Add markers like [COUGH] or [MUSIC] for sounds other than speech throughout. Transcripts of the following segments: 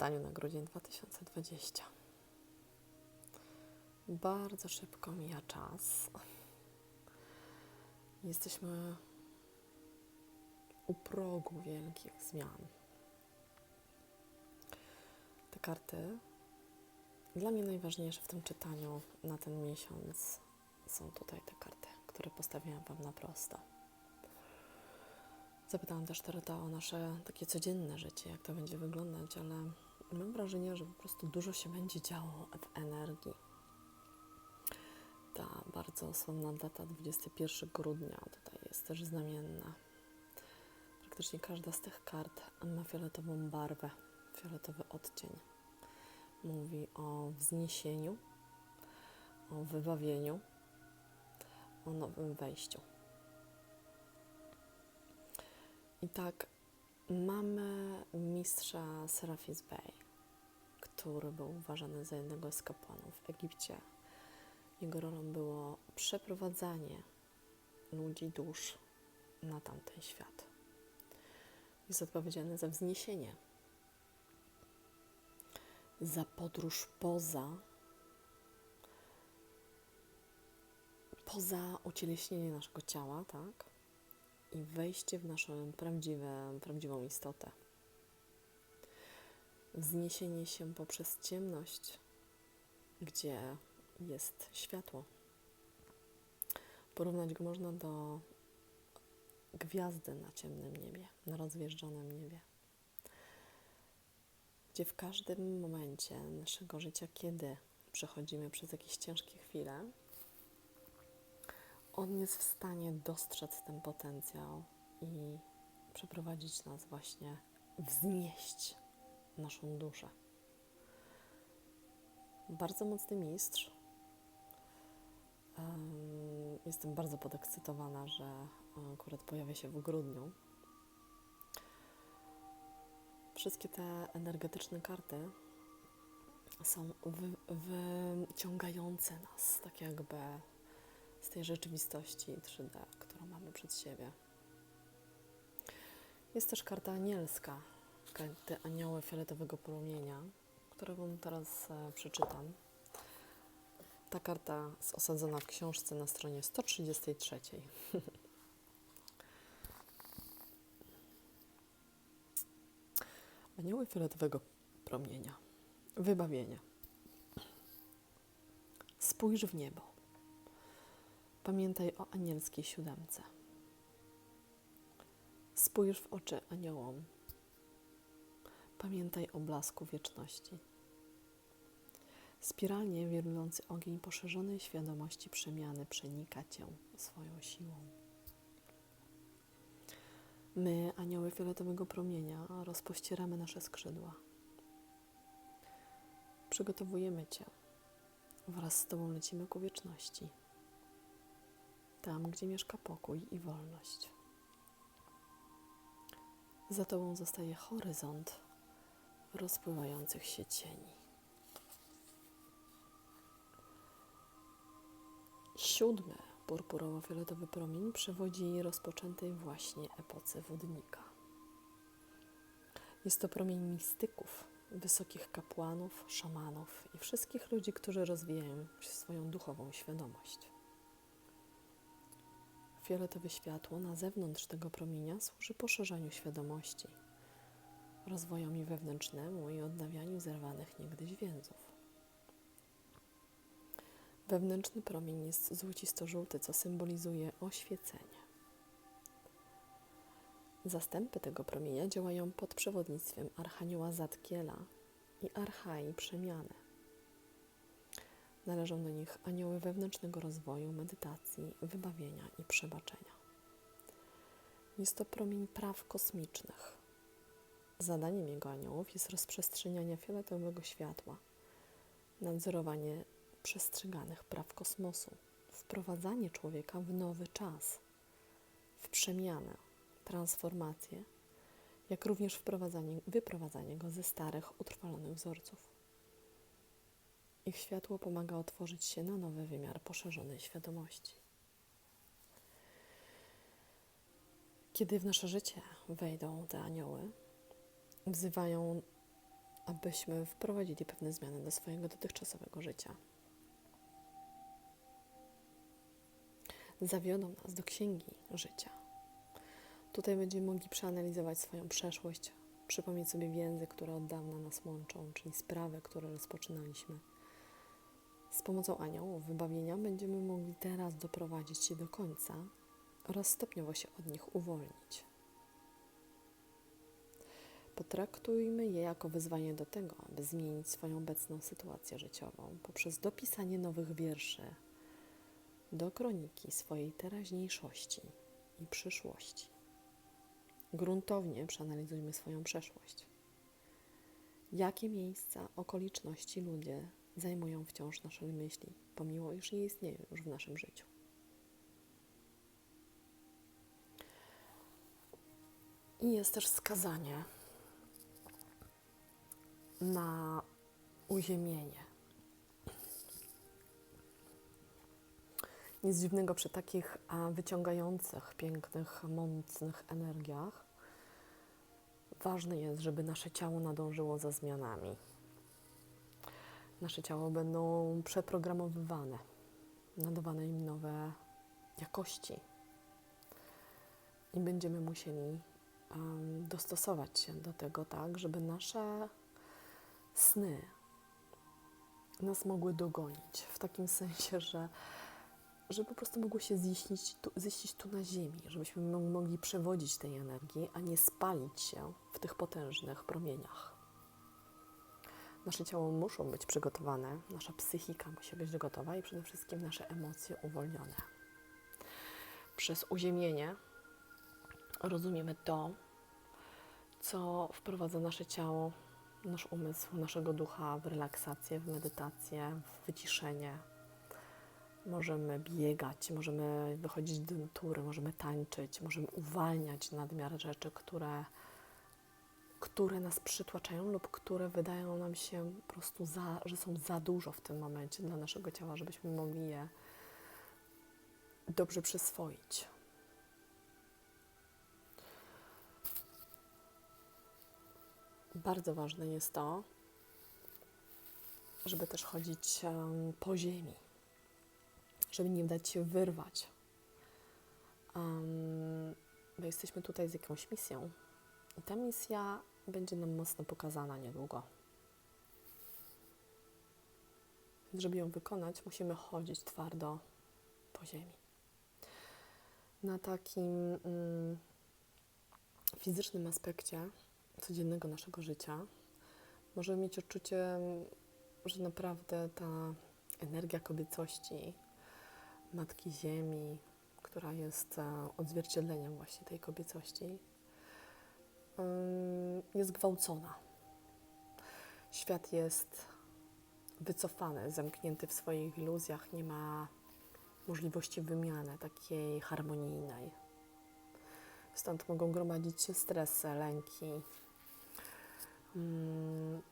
czytaniu na grudzień 2020. Bardzo szybko mija czas. Jesteśmy u progu wielkich zmian. Te karty, dla mnie najważniejsze w tym czytaniu na ten miesiąc są tutaj te karty, które postawiłam Wam na prosto. Zapytałam też Tarota o nasze takie codzienne życie, jak to będzie wyglądać, ale mam wrażenie, że po prostu dużo się będzie działo w energii. Ta bardzo sławna data 21 grudnia tutaj jest też znamienna. Praktycznie każda z tych kart ma fioletową barwę, fioletowy odcień. Mówi o wzniesieniu, o wybawieniu, o nowym wejściu. I tak mamy mistrza Serafis Bey, który był uważany za jednego z kapłanów w Egipcie. Jego rolą było przeprowadzanie ludzi, dusz na tamten świat. Jest odpowiedzialny za wzniesienie, za podróż poza, poza ucieleśnienie naszego ciała, tak? I wejście w naszą prawdziwe, prawdziwą istotę. Wzniesienie się poprzez ciemność, gdzie jest światło. Porównać go można do gwiazdy na ciemnym niebie, na rozwieżdżonym niebie. Gdzie w każdym momencie naszego życia, kiedy przechodzimy przez jakieś ciężkie chwile, on jest w stanie dostrzec ten potencjał i przeprowadzić nas właśnie, wznieść naszą duszę. Bardzo mocny mistrz. Jestem bardzo podekscytowana, że akurat pojawia się w grudniu. Wszystkie te energetyczne karty są wy wyciągające nas, tak jakby z tej rzeczywistości 3D, którą mamy przed siebie. Jest też karta anielska, karty anioły fioletowego płomienia, którą teraz e, przeczytam. Ta karta jest osadzona w książce na stronie 133. [LAUGHS] Anioły fioletowego promienia. Wybawienie. Spójrz w niebo. Pamiętaj o anielskiej siódemce. Spójrz w oczy aniołom. Pamiętaj o blasku wieczności. Spiralnie wirujący ogień poszerzonej świadomości przemiany przenika Cię swoją siłą. My, anioły fioletowego promienia, rozpościeramy nasze skrzydła. Przygotowujemy Cię. Wraz z Tobą lecimy ku wieczności tam, gdzie mieszka pokój i wolność. Za tobą zostaje horyzont rozpływających się cieni. Siódmy purpurowo-fioletowy promień przewodzi rozpoczętej właśnie epoce wodnika. Jest to promień mistyków, wysokich kapłanów, szamanów i wszystkich ludzi, którzy rozwijają swoją duchową świadomość. Fioletowe światło na zewnątrz tego promienia służy poszerzaniu świadomości, rozwojowi wewnętrznemu i odnawianiu zerwanych niegdyś więzów. Wewnętrzny promień jest złocisto-żółty, co symbolizuje oświecenie. Zastępy tego promienia działają pod przewodnictwem Archanioła Zatkiela i Archai Przemiany. Należą do nich anioły wewnętrznego rozwoju, medytacji, wybawienia i przebaczenia. Jest to promień praw kosmicznych. Zadaniem jego aniołów jest rozprzestrzenianie fioletowego światła, nadzorowanie przestrzeganych praw kosmosu, wprowadzanie człowieka w nowy czas, w przemianę, transformację, jak również wprowadzanie, wyprowadzanie go ze starych, utrwalonych wzorców. Ich światło pomaga otworzyć się na nowy wymiar poszerzonej świadomości. Kiedy w nasze życie wejdą te anioły, wzywają abyśmy wprowadzili pewne zmiany do swojego dotychczasowego życia. Zawiodą nas do księgi życia. Tutaj będziemy mogli przeanalizować swoją przeszłość, przypomnieć sobie więzy, które od dawna nas łączą, czyli sprawy, które rozpoczynaliśmy. Z pomocą aniołów wybawienia będziemy mogli teraz doprowadzić je do końca oraz stopniowo się od nich uwolnić. Potraktujmy je jako wyzwanie do tego, aby zmienić swoją obecną sytuację życiową poprzez dopisanie nowych wierszy do kroniki swojej teraźniejszości i przyszłości. Gruntownie przeanalizujmy swoją przeszłość. Jakie miejsca, okoliczności, ludzie zajmują wciąż nasze myśli, pomimo iż nie istnieją już w naszym życiu. I jest też skazanie na uziemienie. Nic dziwnego przy takich wyciągających, pięknych, mocnych energiach. Ważne jest, żeby nasze ciało nadążyło za zmianami. Nasze ciało będą przeprogramowywane, nadawane im nowe jakości i będziemy musieli um, dostosować się do tego tak, żeby nasze sny nas mogły dogonić. W takim sensie, że, że po prostu mogły się ziścić tu, ziścić tu na ziemi, żebyśmy mogli przewodzić tej energii, a nie spalić się w tych potężnych promieniach. Nasze ciało muszą być przygotowane, nasza psychika musi być gotowa i przede wszystkim nasze emocje uwolnione. Przez uziemienie rozumiemy to, co wprowadza nasze ciało, nasz umysł, naszego ducha w relaksację, w medytację, w wyciszenie. Możemy biegać, możemy wychodzić do natury, możemy tańczyć, możemy uwalniać nadmiar rzeczy, które, które nas przytłaczają lub które wydają nam się po prostu, za, że są za dużo w tym momencie dla naszego ciała, żebyśmy mogli je dobrze przyswoić. Bardzo ważne jest to, żeby też chodzić po ziemi, żeby nie dać się wyrwać. Um, bo jesteśmy tutaj z jakąś misją i ta misja będzie nam mocno pokazana niedługo. Żeby ją wykonać, musimy chodzić twardo po ziemi. Na takim mm, fizycznym aspekcie codziennego naszego życia, możemy mieć odczucie, że naprawdę ta energia kobiecości, Matki Ziemi, która jest e, odzwierciedleniem właśnie tej kobiecości, jest gwałcona. Świat jest wycofany, zamknięty w swoich iluzjach, nie ma możliwości wymiany takiej harmonijnej. Stąd mogą gromadzić się stresy, lęki, Mm,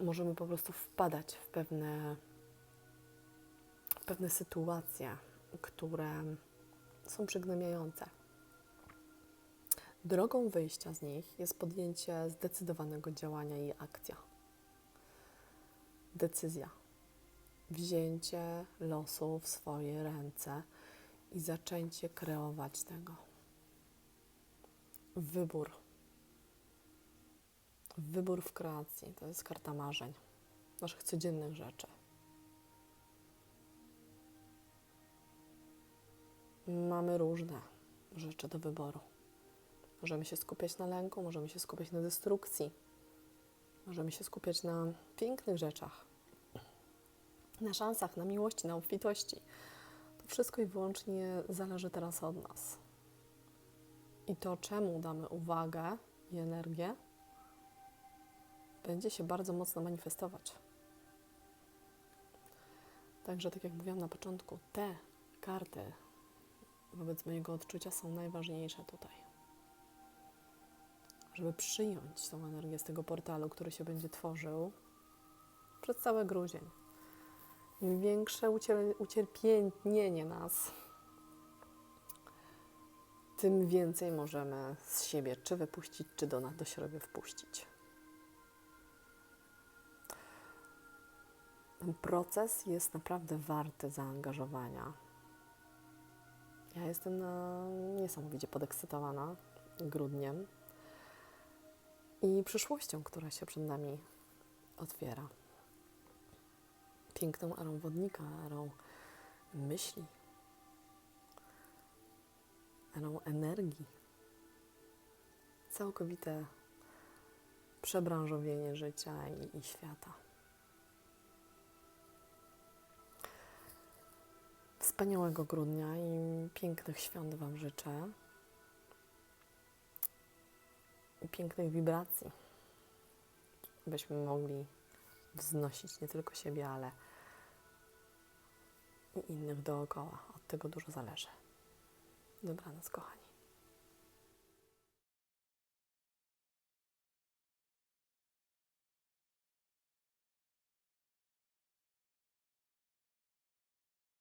możemy po prostu wpadać w pewne, w pewne sytuacje, które są przygnębiające. Drogą wyjścia z nich jest podjęcie zdecydowanego działania i akcja. Decyzja. Wzięcie losu w swoje ręce i zaczęcie kreować tego. Wybór Wybór w kreacji to jest karta marzeń, naszych codziennych rzeczy. Mamy różne rzeczy do wyboru. Możemy się skupiać na lęku, możemy się skupiać na destrukcji, możemy się skupiać na pięknych rzeczach, na szansach, na miłości, na obfitości. To wszystko i wyłącznie zależy teraz od nas. I to, czemu damy uwagę i energię, będzie się bardzo mocno manifestować. Także, tak jak mówiłam na początku, te karty wobec mojego odczucia są najważniejsze tutaj. Żeby przyjąć tą energię z tego portalu, który się będzie tworzył przez cały grudzień. Im większe ucierpienie nas, tym więcej możemy z siebie czy wypuścić, czy do nas do siebie wpuścić. Ten proces jest naprawdę warty zaangażowania. Ja jestem na niesamowicie podekscytowana grudniem i przyszłością, która się przed nami otwiera. Piękną erą wodnika, erą myśli, erą energii. Całkowite przebranżowienie życia i, i świata. Wspaniałego grudnia i pięknych świąt Wam życzę. Pięknych wibracji, byśmy mogli wznosić nie tylko siebie, ale i innych dookoła. Od tego dużo zależy. Dobranoc, kochani.